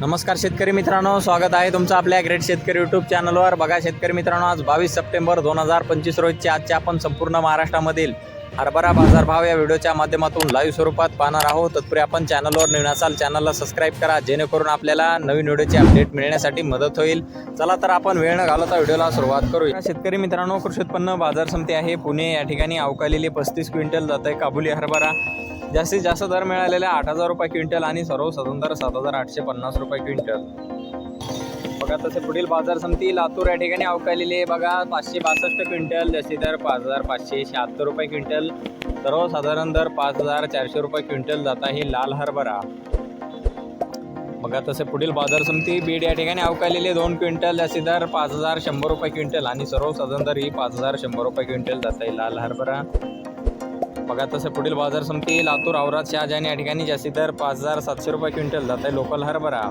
नमस्कार शेतकरी मित्रांनो स्वागत आहे तुमचं आपल्या ग्रेट शेतकरी यूट्यूब चॅनलवर बघा शेतकरी मित्रांनो आज बावीस सप्टेंबर दोन हजार पंचवीस रोजच्या आजच्या आपण संपूर्ण महाराष्ट्रामधील हरभरा बाजारभाव या व्हिडिओच्या माध्यमातून लाईव्ह स्वरूपात पाहणार आहोत. तत्पूर्वी आपण चॅनलवर नवीन असाल चॅनलला सबस्क्राईब करा जेणेकरून आपल्याला नवीन व्हिडिओचे अपडेट मिळण्यासाठी मदत होईल. चला तर आपण वेळ न घालवता व्हिडिओला सुरुवात करूया. शेतकरी मित्रांनो कृषी उत्पन्न बाजार समिती आहे. पुणे या ठिकाणी अवकालेली पस्तीस क्विंटल जात आहे. काबुली हरभरा जास्तीत जास्त दर मिळालेले आठ हजार रुपये क्विंटल आणि सर्वसाधारण दर सात हजार आठशे पन्नास रुपये क्विंटल. बघा तसे पुढील बाजार समिती लातूर या ठिकाणी अवकालेली आहे. बघा पाचशे बासष्ट क्विंटल जास्ती दर पाच हजार पाचशे शहात्तर रुपये क्विंटल. सर्वसाधारण दर पाच हजार चारशे रुपये क्विंटल जात आहे लाल हरभरा. बघा तसे पुढील बाजार समिती बीड या ठिकाणी अवकालेले दोन क्विंटल जास्ती दर पाच हजार शंभर रुपये क्विंटल आणि सर्वसाधारण दर ही पाच हजार शंभर रुपये क्विंटल जात आहे लाल हरभरा. बघा तसं पुढील बाजार समिती लातूर औरात शहाजहान या ठिकाणी जास्ती दर पाच हजार सातशे रुपये क्विंटल जात आहे. लोकल हरभरा.